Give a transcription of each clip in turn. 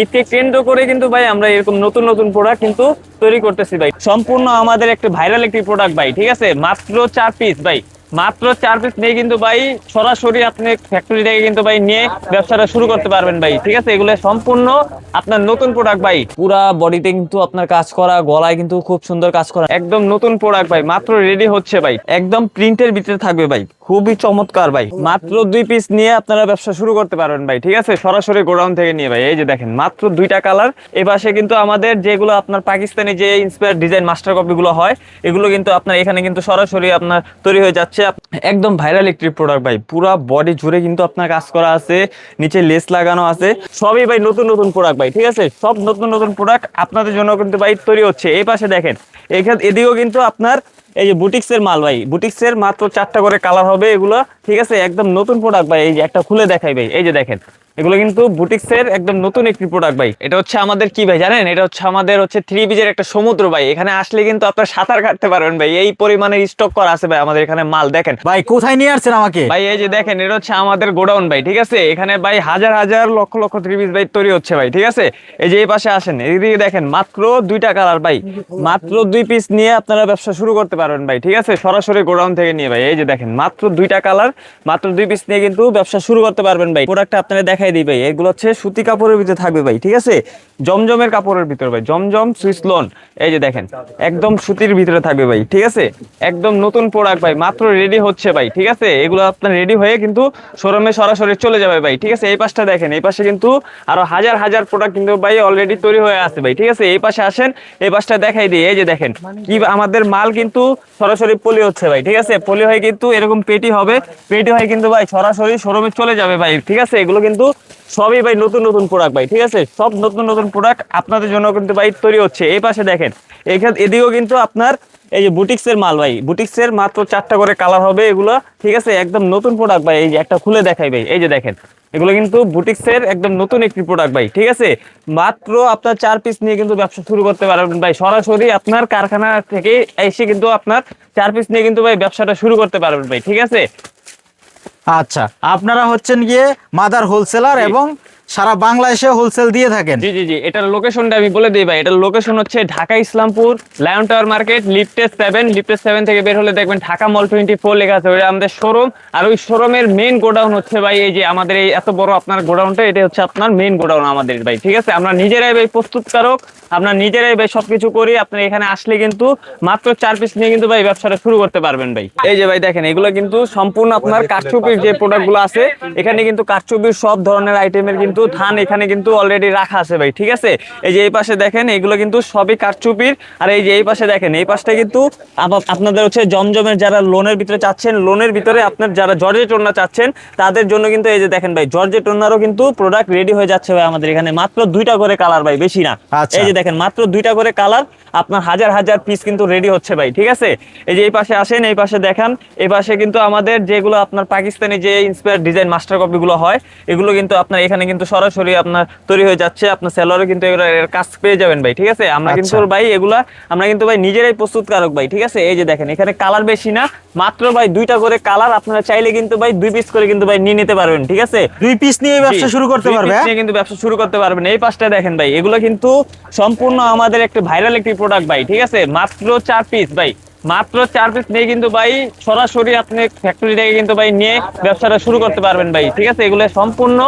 ঈদকে কেন্দ্র করে কিন্তু ভাই আমরা এরকম নতুন নতুন প্রোডাক্ট কিন্তু তৈরি করতেছি ভাই। সম্পূর্ণ আমাদের একটা ভাইরাল একটি প্রোডাক্ট ভাই, ঠিক আছে? মাত্র চার পিস ভাই। মাত্র চার পিস নিয়ে কিন্তু ভাই সরাসরি আপনি ফ্যাক্টরি থেকে কিন্তু ভাই নিয়ে ব্যবসাটা শুরু করতে পারবেন ভাই। ঠিক আছে? এগুলো সম্পূর্ণ আপনার নতুন প্রোডাক্ট ভাই। পুরা বডিতে কিন্তু আপনার কাজ করা গলায় কিন্তু খুব সুন্দর কাজ করা। একদম নতুন প্রোডাক্ট ভাই মাত্র রেডি হচ্ছে ভাই। একদম প্রিন্টের ভিতরে থাকবে ভাই। খুবই চমৎকার ভাই। মাত্র দুই পিস নিয়ে আপনারা ব্যবসা শুরু করতে পারবেন ভাই। ঠিক আছে? সরাসরি গোডাউন থেকে নিয়ে ভাই। এই যে দেখেন মাত্র দুইটা কালার এই পাশে কিন্তু আমাদের যেগুলো আপনার পাকিস্তানি যে ইন্সপায়ার ডিজাইন মাস্টার কপি গুলো হয় এগুলো কিন্তু আপনার এখানে কিন্তু সরাসরি আপনার তৈরি হয়ে যাচ্ছে। একদম ভাইরাল একটি প্রোডাক্ট ভাই। পুরা বডি জুড়ে কিন্তু আপনার কাজ করা আছে, নিচে লেস লাগানো আছে। সবই ভাই নতুন নতুন প্রোডাক্ট ভাই, ঠিক আছে? সব নতুন নতুন প্রোডাক্ট আপনাদের জন্য কিন্তু ভাই তৈরি হচ্ছে। এই পাশে দেখেন, এখানে এদিকেও কিন্তু আপনার এই যে বুটিক্সের মাল ভাই। বুটিক্সের মাত্র চারটা করে কালার হবে এগুলো, ঠিক আছে? একদম নতুন প্রোডাক্ট ভাই, এই যে একটা খুলে দেখাই ভাই। এই যে দেখেন এগুলো কিন্তু বুটিক্সের একদম নতুন একটি প্রোডাক্ট ভাই। এটা হচ্ছে আমাদের কি ভাই জানেন? এটা হচ্ছে আমাদের হচ্ছে থ্রি বিজের একটা সমুদ্র ভাই। এখানে আসলে কিন্তু আপনার সাঁতার কাটতে পারবেন ভাই। এই পরিমাণে স্টক করা আছে ভাই আমাদের এখানে মাল দেখেন। ভাই কোথায় নিয়ে আসছেন আমাকে? ভাই এই যে দেখেন এটা হচ্ছে আমাদের গোডাউন ভাই ঠিক আছে? এখানে ভাই হাজার হাজার লক্ষ লক্ষ থ্রি পিস ভাই তৈরি হচ্ছে ভাই ঠিক আছে? এই যে এই পাশে আসেন এইদিকে দেখেন মাত্র দুইটা কালার ভাই। মাত্র দুই পিস নিয়ে আপনারা ব্যবসা শুরু করতে পারবেন ভাই ঠিক আছে? সরাসরি গোডাউন থেকে নিয়ে ভাই এই যে দেখেন মাত্র দুইটা কালার মাত্র দুই পিস নিয়ে কিন্তু ব্যবসা শুরু করতে পারবেন ভাই। প্রোডাক্টটা আপনারা দেখাই দিই ভাই। এগুলো হচ্ছে সুতি কাপড়ের ভিতরে থাকবে ভাই, ঠিক আছে? জমজমের কাপড়ের ভিতরে ভাই, জমজম সুইস লোন এই যে দেখেন, একদম সুতির ভিতরে থাকবে ভাই, ঠিক আছে? একদম নতুন প্রোডাক্ট ভাই, মাত্র রেডি হচ্ছে ভাই, ঠিক আছে? এগুলো আপনার রেডি হয়ে কিন্তু শোরুমে সরাসরি চলে যাবে ভাই, ঠিক আছে? এই পাশটা দেখেন, এই পাশে কিন্তু আরও হাজার হাজার প্রোডাক্ট কিন্তু ভাই অলরেডি তৈরি হয়ে আছে ভাই, ঠিক আছে? এই পাশে আসেন, এই পাশটা দেখাই দিই, এই যে দেখেন, কি আমাদের মাল কিন্তু সরাসরি পলি হচ্ছে ভাই, ঠিক আছে? পলি হয়ে কিন্তু এরকম পেটি হবে, পেটি হয়ে কিন্তু ভাই সরাসরি শোরুমে চলে যাবে ভাই, ঠিক আছে? এগুলো কিন্তু সবই ভাই নতুন নতুন প্রোডাক্ট ভাই, ঠিক আছে? সব নতুন নতুন প্রোডাক্ট আপনাদের জন্য কিন্তু ভাই তৈরি হচ্ছে। এই পাশে দেখেন, এখানে এদিকেও কিন্তু আপনার এই যে বুটিক্সের মাল ভাই বুটিক্সের মাত্র চারটা করে কালার হবে এগুলো, ঠিক আছে? একদম নতুন প্রোডাক্ট ভাই, এই যে একটা খুলে দেখাই ভাই, এই যে দেখেন, এগুলো কিন্তু বুটিক্সের একদম নতুন একটি প্রোডাক্ট ভাই, ঠিক আছে? মাত্র আপনার চার পিস নিয়ে কিন্তু ব্যবসা শুরু করতে পারবেন ভাই, সরাসরি আপনার কারখানা থেকে এসে কিন্তু আপনার চার পিস নিয়ে কিন্তু ভাই ব্যবসাটা শুরু করতে পারবেন ভাই, ঠিক আছে? আচ্ছা আপনারা হচ্ছেন গিয়ে মাদার হোলসেলার এবং সারা বাংলাদেশে হোলসেল দিয়ে থাকেন। জি জি জি, এটার লোকেশনটা আমি বলে দিই ভাই। এটার লোকেশন হচ্ছে Dhaka Islampur lion tower market lifts seven lifts seven থেকে বের হলে দেখবেন ঢাকা মল টোয়েন্টি ফোর লেখা আছে। ওটা আমাদের শোরুম আর ওই শোরুমের মেইন গোডাউন হচ্ছে ভাই এই যে আমাদের এই এত বড় আপনার গোডাউনটা এটা হচ্ছে আপনার মেইন গোডাউন আমাদের ভাই, ঠিক আছে? আমরা নিজেরাই ভাই প্রস্তুতকারক। আমরা নিজেরাই ভাই সবকিছু করি। আপনার এখানে আসলে কিন্তু মাত্র চার পিস নিয়ে কিন্তু ভাই ব্যবসাটা শুরু করতে পারবেন ভাই। এই যে ভাই দেখেন, এগুলো কিন্তু সম্পূর্ণ আপনার কারচুপির যে প্রোডাক্টগুলো আছে, এখানে কিন্তু কারচুপির সব ধরনের আইটেমের কিন্তু ধান এখানে কিন্তু অলরেডি রাখা আছে ভাই ঠিক আছে? এই যে এই পাশে দেখেন এগুলো কিন্তু সবই কারচুপির আর এই যে এই পাশে দেখেন এই পাশটা কিন্তু আপনাদের হচ্ছে জমজমের যারা লোনের ভিতরে চাচ্ছেন লোনের ভিতরে আপনার যারা জর্জেট ওড়না চাচ্ছেন তাদের জন্য কিন্তু এই যে দেখেন ভাই জর্জেট ওড়নারও কিন্তু প্রোডাক্ট রেডি হয়ে যাচ্ছে ভাই আমাদের এখানে। মাত্র দুইটা করে কালার ভাই বেশি না। আচ্ছা। এই যে দেখেন মাত্র দুইটা করে কালার আপনার হাজার হাজার পিস কিন্তু রেডি হচ্ছে ভাই ঠিক আছে? এই যে এই পাশে আসেন এই পাশে দেখান এই পাশে কিন্তু আমাদের যেগুলো আপনার পাকিস্তানি যে ইন্সপায়ার ডিজাইন মাস্টার কপি গুলো হয় এগুলো কিন্তু আপনার এখানে কিন্তু সরাসরি আপনার তৈরি হয়ে যাচ্ছে আপনার সেলরে কিন্তু এগুলো এর কাজ পেয়ে যাবেন ভাই ঠিক আছে? আমরা কিন্তু আচ্ছা। ভাই এগুলা আমরা কিন্তু ভাই নিজেরাই প্রস্তুতকারক ভাই ঠিক আছে? এই যে দেখেন এখানে কালার বেশি না মাত্র ভাই দুইটা করে কালার আপনারা চাইলে কিন্তু ভাই দুই পিস করে কিন্তু ভাই নিয়ে নিতে পারবেন ঠিক আছে? দুই পিস নিয়ে ব্যবসা শুরু করতে পারবে হ্যাঁ? কিন্তু ব্যবসা শুরু করতে পারবেন। এই পাশটা দেখেন ভাই এগুলো কিন্তু সম্পূর্ণ আমাদের একটা ভাইরাল একটি প্রোডাক্ট ভাই ঠিক আছে? মাত্র চার পিস ভাই। মাত্র চার পিস নিয়ে কিন্তু ভাই সরাসরি আপনি ফ্যাক্টরি থেকে কিন্তু ভাই নিয়ে ব্যবসাটা শুরু করতে পারবেন ভাই, ঠিক আছে? এগুলো সম্পূর্ণ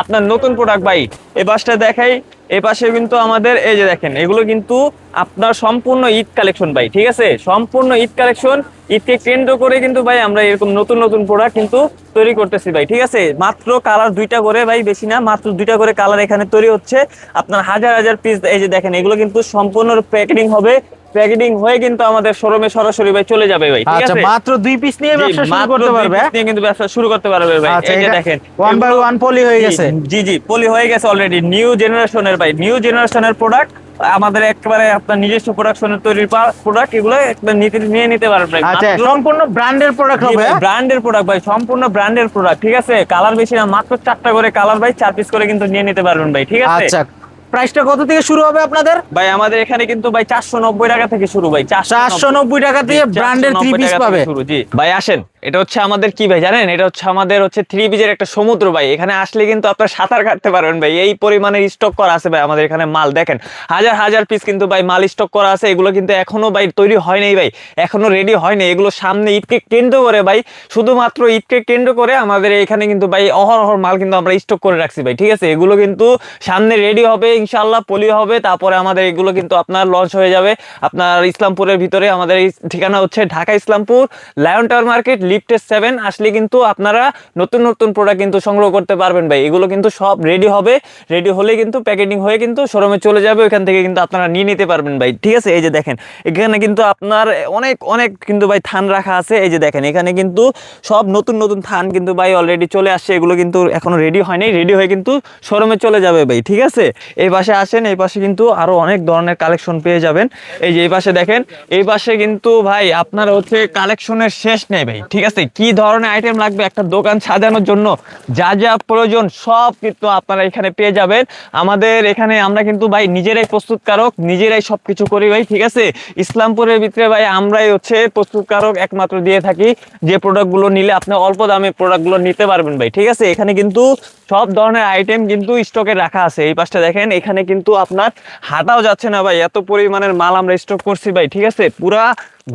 আপনার নতুন প্রোডাক্ট ভাই। এই পাশটা দেখাই, এ পাশে কিন্তু আমাদের, এই যে দেখেন, এগুলো কিন্তু আপনার সম্পূর্ণ ঈদ কালেকশন ভাই, ঠিক আছে? সম্পূর্ণ ঈদ কালেকশন ঈদকে কেন্দ্র করে কিন্তু ভাই আমরা এরকম নতুন নতুন প্রোডাক্ট কিন্তু তৈরি করতেছি ভাই, ঠিক আছে? মাত্র কালার দুইটা করে ভাই, বেশি না, মাত্র দুইটা করে কালার এখানে তৈরি হচ্ছে। আপনার হাজার হাজার পিস এই যে দেখেন, এগুলো কিন্তু সম্পূর্ণ প্যাকেটিং হবে প্যাকেটিং হয়ে কিন্তু আমাদের শোরুমে সরাসরি ভাই চলে যাবে ভাই ঠিক আচ্ছা আছে? মাত্র দুই পিস নিয়ে ব্যবসা শুরু করতে পারবে piece নিয়ে কিন্তু ব্যবসা শুরু করতে পারবে ভাই আচ্ছা এই যে দেখেন। ওয়ান বাই ওয়ান পলি হয়ে গেছে। জি জি পলি হয়ে গেছে অলরেডি নিউ জেনারেশনের ভাই নিউ জেনারেশনের প্রোডাক্ট আমাদের একেবারে আপনার নিজস্ব প্রোডাকশনের তৈরি প্রোডাক্ট এগুলো একদম নিয়ে নিতে পারবেন আচ্ছা সম্পূর্ণ ব্র্যান্ডের প্রোডাক্ট হবে হ্যাঁ? ব্র্যান্ডের প্রোডাক্ট ভাই সম্পূর্ণ ব্র্যান্ডের প্রোডাক্ট ঠিক আছে? কালার বেশি না মাত্র চারটা করে কালার ভাই চার পিস করে কিন্তু নিয়ে নিতে পারবেন ভাই ঠিক আছে? আচ্ছা প্রাইসটা কত থেকে শুরু হবে আপনাদের? ভাই আমাদের এখানে কিন্তু ভাই চারশো নব্বই টাকা থেকে শুরু ভাই। চারশো নব্বই টাকা দিয়ে ব্র্যান্ডের থ্রি পিস পাবে। শুরু জি। ভাই আসেন। এটা হচ্ছে আমাদের কি ভাই, জানেন? এটা হচ্ছে আমাদের হচ্ছে থ্রি বিজের একটা সমুদ্র ভাই। এখানে আসলে কিন্তু আপনার সাঁতার কাটতে পারবেন ভাই। এই পরিমাণে স্টক করা আছে ভাই আমাদের এখানে মাল, দেখেন। হাজার হাজার পিস কিন্তু ভাই মাল স্টক করা আছে। এগুলো কিন্তু এখনও ভাই তৈরি হয় নাই ভাই। এখনও রেডি হয়নি। এগুলো সামনে ঈদকে কেন্দ্র করে ভাই, শুধুমাত্র ঈদকে কেন্দ্র করে আমাদের এখানে কিন্তু ভাই অহরহর মাল কিন্তু আমরা স্টক করে রাখছি ভাই, ঠিক আছে? এগুলো কিন্তু সামনে রেডি হবে ইনশাল্লাহ পলি হবে। তারপরে আমাদের এগুলো কিন্তু আপনার লঞ্চ হয়ে যাবে। আপনার ইসলামপুরের ভিতরে আমাদের ঠিকানা হচ্ছে Dhaka Islampur lion tower market লিফটের সেভেন আসলে কিন্তু আপনারা নতুন নতুন প্রোডাক্ট কিন্তু সংগ্রহ করতে পারবেন ভাই। এগুলো কিন্তু সব রেডি হবে। রেডি হলে কিন্তু প্যাকেটিং হয়ে কিন্তু শোরুমে চলে যাবে। ওইখান থেকে কিন্তু আপনারা নিয়ে নিতে পারবেন ভাই। ঠিক আছে? এই যে দেখেন, এখানে কিন্তু আপনার অনেক অনেক কিন্তু ভাই থান রাখা আছে। এই যে দেখেন, এখানে কিন্তু সব নতুন নতুন থান কিন্তু ভাই অলরেডি চলে আসছে। এগুলো কিন্তু এখনও রেডি হয়নি। রেডি হয়ে কিন্তু শোরুমে চলে যাবে ভাই। ঠিক আছে? এই পাশে আসেন, এই পাশে কিন্তু আরও অনেক ধরনের কালেকশন পেয়ে যাবেন। এই যে এই পাশে দেখেন, এই পাশে কিন্তু ভাই আপনার হচ্ছে কালেকশনের শেষ নেই ভাই। ঠিক আছে? কি ধরনের আইটেম লাগবে? একটা দোকান সাজানোর জন্য যা যা প্রয়োজন সব কিন্তু আপনারা এখানে পেয়ে যাবেন। আমাদের এখানে আমরা কিন্তু ভাই নিজেরাই প্রস্তুতকারক, নিজেরাই সব কিছু করি ভাই, ঠিক আছে? ইসলামপুরের ভিতরে ভাই আমরাই হচ্ছে প্রস্তুতকারক একমাত্র দিয়ে থাকি। যে প্রোডাক্টগুলো নিলে আপনি অল্প দামে প্রোডাক্টগুলো নিতে পারবেন ভাই, ঠিক আছে? এখানে কিন্তু সব ধরনের আইটেম কিন্তু স্টকে রাখা আছে। এই পাশটা দেখেন, এখানে কিন্তু আপনার হাঁটাও যাচ্ছে না ভাই। এত পরিমাণের মাল আমরা স্টক করছি ভাই, ঠিক আছে? পুরা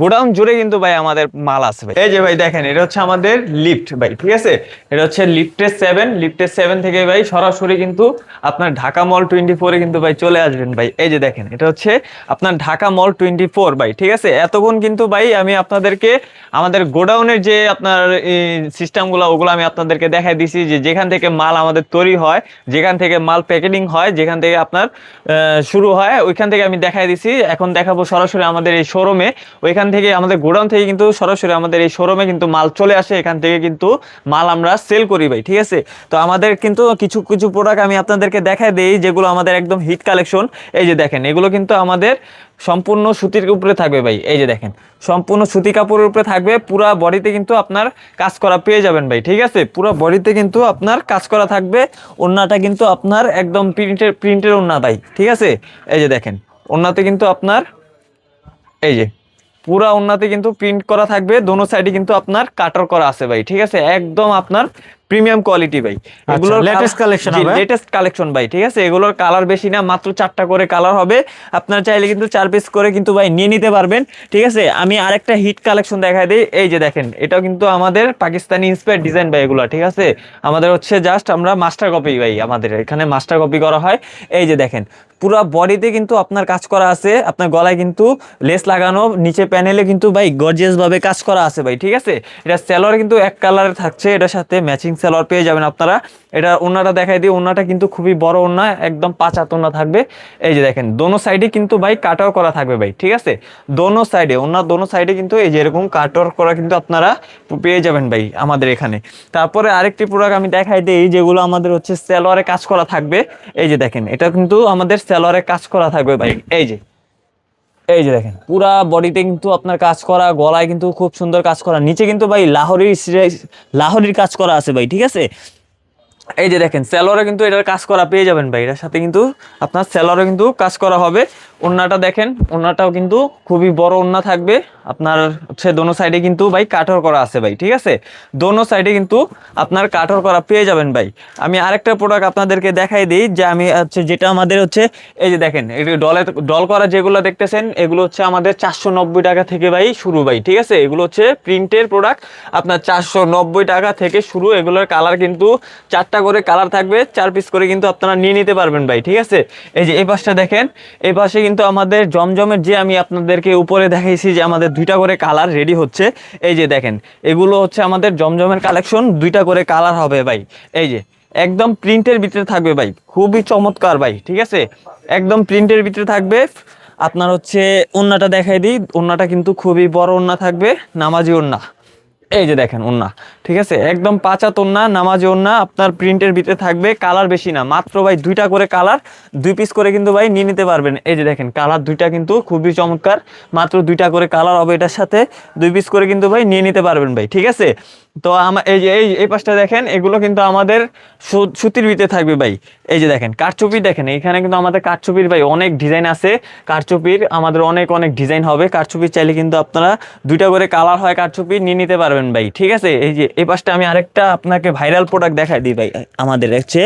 গোডাউন জুড়ে কিন্তু ভাই আমাদের মাল আছে এই যে ভাই দেখেন, এটা হচ্ছে আমাদের লিফট ভাই, ঠিক আছে? এটা হচ্ছে লিফটের সেভেন লিফটের সেভেন থেকে ভাই সরাসরি কিন্তু আপনার ঢাকা মল টোয়েন্টি ফোরে কিন্তু ভাই চলে আসবেন ভাই। এই যে দেখেন, এটা হচ্ছে আপনার ঢাকা মল টোয়েন্টি ফোর ভাই, ঠিক আছে? এতক্ষণ কিন্তু ভাই আমি আপনাদেরকে আমাদের গোডাউনের যে আপনার সিস্টেমগুলো ওগুলো আমি আপনাদেরকে দেখাই দিছি যে যেখান থেকে মাল আমাদের তৈরি হয়, যেখান থেকে মাল প্যাকেটিং হয়, যেখান থেকে আপনার শুরু হয়, ওইখান থেকে আমি দেখাই দিছি। এখন দেখাবো সরাসরি আমাদের এই শোরুমে ওইখান থেকে আমাদের গোডাউন থেকে কিন্তু সরাসরি আমাদের এই শোরুমে কিন্তু মাল চলে আসে। এখান থেকে কিন্তু মাল আমরা সেল করি ভাই, ঠিক আছে? তো আমাদের কিন্তু কিছু কিছু প্রোডাক্ট আমি আপনাদেরকে দেখাই দিই, যেগুলো আমাদের একদম হিট কালেকশন এই যে দেখেন, এগুলো কিন্তু আমাদের সম্পূর্ণ সুতির উপরে থাকবে ভাই, এই যে দেখেন। সম্পূর্ণ সুতি কাপড়ের উপরে থাকবে, পুরা বডিতে কিন্তু আপনার কাজ করা পেয়ে যাবেন ভাই, ঠিক আছে? পুরো বডিতে কিন্তু আপনার কাজ করা থাকবে, ওড়নাটা কিন্তু আপনার একদম প্রিন্টের প্রিন্টের ওড়না ভাই, ঠিক আছে? এই যে দেখেন, ওড়নাতে কিন্তু আপনার, এই যে পুরা ওড়নাতে কিন্তু প্রিন্ট করা থাকবে। দোনো সাইডে কিন্তু আপনার কাটার করা আছে ভাই ঠিক আছে? একদম আপনার প্রিমিয়াম কোয়ালিটি ভাই। আচ্ছা, latest collection হবে? লেটেস্ট কালেকশন ভাই ঠিক আছে? এগুলোর কালার বেশি না মাত্র চারটা করে কালার হবে। আপনার চাইলে কিন্তু চার পিস করে কিন্তু ভাই নিয়ে নিতে পারবেন ঠিক আছে? আমি আরেকটা হিট কালেকশন দেখাই দিই। এই যে দেখেন এটাও কিন্তু আমাদের পাকিস্তানি ইন্সপায়ার ডিজাইন ভাই এগুলো ঠিক আছে? আমাদের হচ্ছে জাস্ট আমরা মাস্টার কপি ভাই আমাদের এখানে মাস্টার কপি করা হয়। এই যে দেখেন পুরো বডিতে কিন্তু আপনার কাজ করা আছে, আপনার গলায় কিন্তু লেস লাগানো, নিচে প্যানেলে কিন্তু ভাই গর্জিয়াস ভাবে কাজ করা আছে ভাই, ঠিক আছে? এটা সেলর কিন্তু এক কালারে থাকছে, এটার সাথে ম্যাচিং সেলর পেয়ে যাবেন আপনারা। এটা ওনাটা দেখাই দিই ওনাটা কিন্তু খুবই বড় ওনা একদম পাঁচ হাত ওনা থাকবে। এই যে দেখেন, দোনো সাইডে কিন্তু ভাই কাটাও করা থাকবে ভাই, ঠিক আছে? দোনো সাইডে ওনার দোনো সাইডে কিন্তু এই যে এরকম কাটার করা কিন্তু আপনারা পেয়ে যাবেন ভাই আমাদের এখানে। তারপরে আরেকটি প্রোডাক্ট আমি দেখাই দিই, যেগুলো আমাদের হচ্ছে সেলোয়ারে কাজ করা থাকবে। এই যে দেখেন, এটা কিন্তু আমাদের সেলোয়ারে কাজ করা থাকবে ভাই। এই যে। এই যে দেখেন। পুরা বডিতে কিন্তু আপনার কাজ করা গলায় কিন্তু খুব সুন্দর কাজ করা। নিচে কিন্তু ভাই লাহরির লাহোরির কাজ করা আছে ভাই ঠিক আছে? এই যে দেখেন সেলরে কিন্তু এটার কাজ করা পেয়ে যাবেন ভাই। এটার সাথে কিন্তু আপনার সেলরে কিন্তু কাজ করা হবে। ওন্নাটা দেখেন ওন্নাটাও কিন্তু খুবই বড় ওন্না থাকবে। আপনার হচ্ছে দোনো সাইডে কিন্তু ভাই কাঠর করা আছে ভাই, ঠিক আছে? দোনো সাইডে কিন্তু আপনার কাঠর করা পেয়ে যাবেন ভাই। আমি আরেকটা প্রোডাক্ট আপনাদেরকে দেখাই দিই, যে আমি হচ্ছে যেটা আমাদের হচ্ছে, এই যে দেখেন, এই ডলে, ডল করা যেগুলো দেখতেছেন, এগুলো হচ্ছে আমাদের চারশো নব্বই টাকা থেকে ভাই শুরু ভাই, ঠিক আছে? এগুলো হচ্ছে প্রিন্টের প্রোডাক্ট আপনার চারশো নব্বই টাকা থেকে শুরু, এগুলোর কালার কিন্তু চারটা করে কালার থাকবে, চার পিস করে কিন্তু আপনারা নিয়ে নিতে পারবেন ভাই, ঠিক আছে? এই যে এই পাশটা দেখেন, এই পাশে কিন্তু আমাদের জমজমের যে আমি আপনাদেরকে উপরে দেখাইছি যে আমাদের দুইটা করে কালার রেডি হচ্ছে, এই যে দেখেন, এগুলো হচ্ছে আমাদের জমজমের কালেকশন, দুইটা করে কালার হবে ভাই, এই যে, একদম প্রিন্টের ভিতরে থাকবে ভাই, খুবই চমৎকার ভাই, ঠিক আছে? একদম প্রিন্টের ভিতরে থাকবে, আপনার হচ্ছে ওন্নাটা দেখাই দিই, ওন্নাটা কিন্তু খুবই বড় ওন্না থাকবে, নামাজি ওন্না। এই যে দেখেন ওন্না ঠিক আছে? একদম পাঁচা তোন্না নামাজ ওন্না আপনার প্রিন্টের ভিতরে থাকবে, কালার বেশি না, মাত্র ভাই দুইটা করে কালার, দুই পিস করে কিন্তু ভাই নিয়ে নিতে পারবেন। এই যে দেখেন, কালার দুইটা কিন্তু খুবই চমৎকার, মাত্র দুইটা করে কালার হবে এটার সাথে, দুই পিস করে কিন্তু ভাই নিয়ে নিতে পারবেন ভাই, ঠিক আছে? তো আমার এই যে, এই এই পাশটা দেখেন, এগুলো কিন্তু আমাদের সুতির ভিতরে থাকবে ভাই। এই যে দেখেন, কারচুপি দেখেন, এখানে কিন্তু আমাদের কারচুপির ভাই অনেক ডিজাইন আছে। কারচুপির আমাদের অনেক অনেক ডিজাইন হবে। কারচুপি চাইলে কিন্তু আপনারা দুইটা করে কালার হয় কারচুপি নিয়ে নিতে পারবেন ভাই, ঠিক আছে? এই যে, এই পাশটা আমি আরেকটা আপনাকে ভাইরাল প্রোডাক্ট দেখাই দিই ভাই, আমাদের হচ্ছে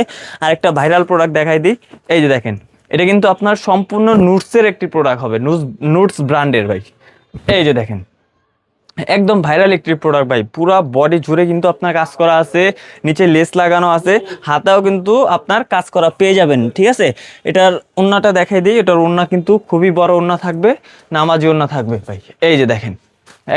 আরেকটা ভাইরাল প্রোডাক্ট দেখাই দিই। এই যে দেখেন, এটা কিন্তু আপনার সম্পূর্ণ নুটসের একটি প্রোডাক্ট হবে নুটস নুটস ব্র্যান্ডের ভাই। এই যে দেখেন একদম ভাইরাল একটি প্রোডাক্ট ভাই। পুরো বডি জুড়ে কিন্তু আপনার কাজ করা আছে, নিচে লেস লাগানো আছে, হাতেও কিন্তু আপনার কাজ করা পেয়ে যাবেন, ঠিক আছে? এটার ওন্নাটা দেখাই দিই, এটার ওন্না কিন্তু খুবই বড় ওন্না থাকবে, নামাজি ওন্না থাকবে ভাই। এই যে দেখেন,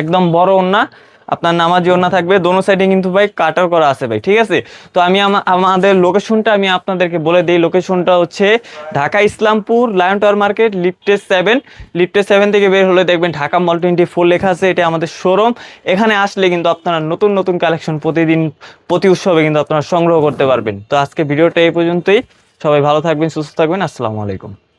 একদম বড় ওন্না আপনার নামাজি ওন্না থাকবে। দোনো সাইডে কিন্তু ভাই কাটার করা আছে ভাই, ঠিক আছে? তো আমি আমা- আমাদের লোকেশনটা আমি আপনাদেরকে বলে দিই। লোকেশনটা হচ্ছে Dhaka Islampur lion tower market lifts seven lifts seven থেকে বের হলে দেখবেন ঢাকা মল টোয়েন্টি ফোর লেখা আছে এটা আমাদের শোরুম এখানে আসলে কিন্তু আপনারা নতুন নতুন কালেকশন প্রতিদিন, প্রতি উৎসবে কিন্তু আপনারা সংগ্রহ করতে পারবেন। তো আজকে ভিডিওটা এই পর্যন্তই। সবাই ভালো থাকবেন, সুস্থ থাকবেন। আসসালামু আলাইকুম।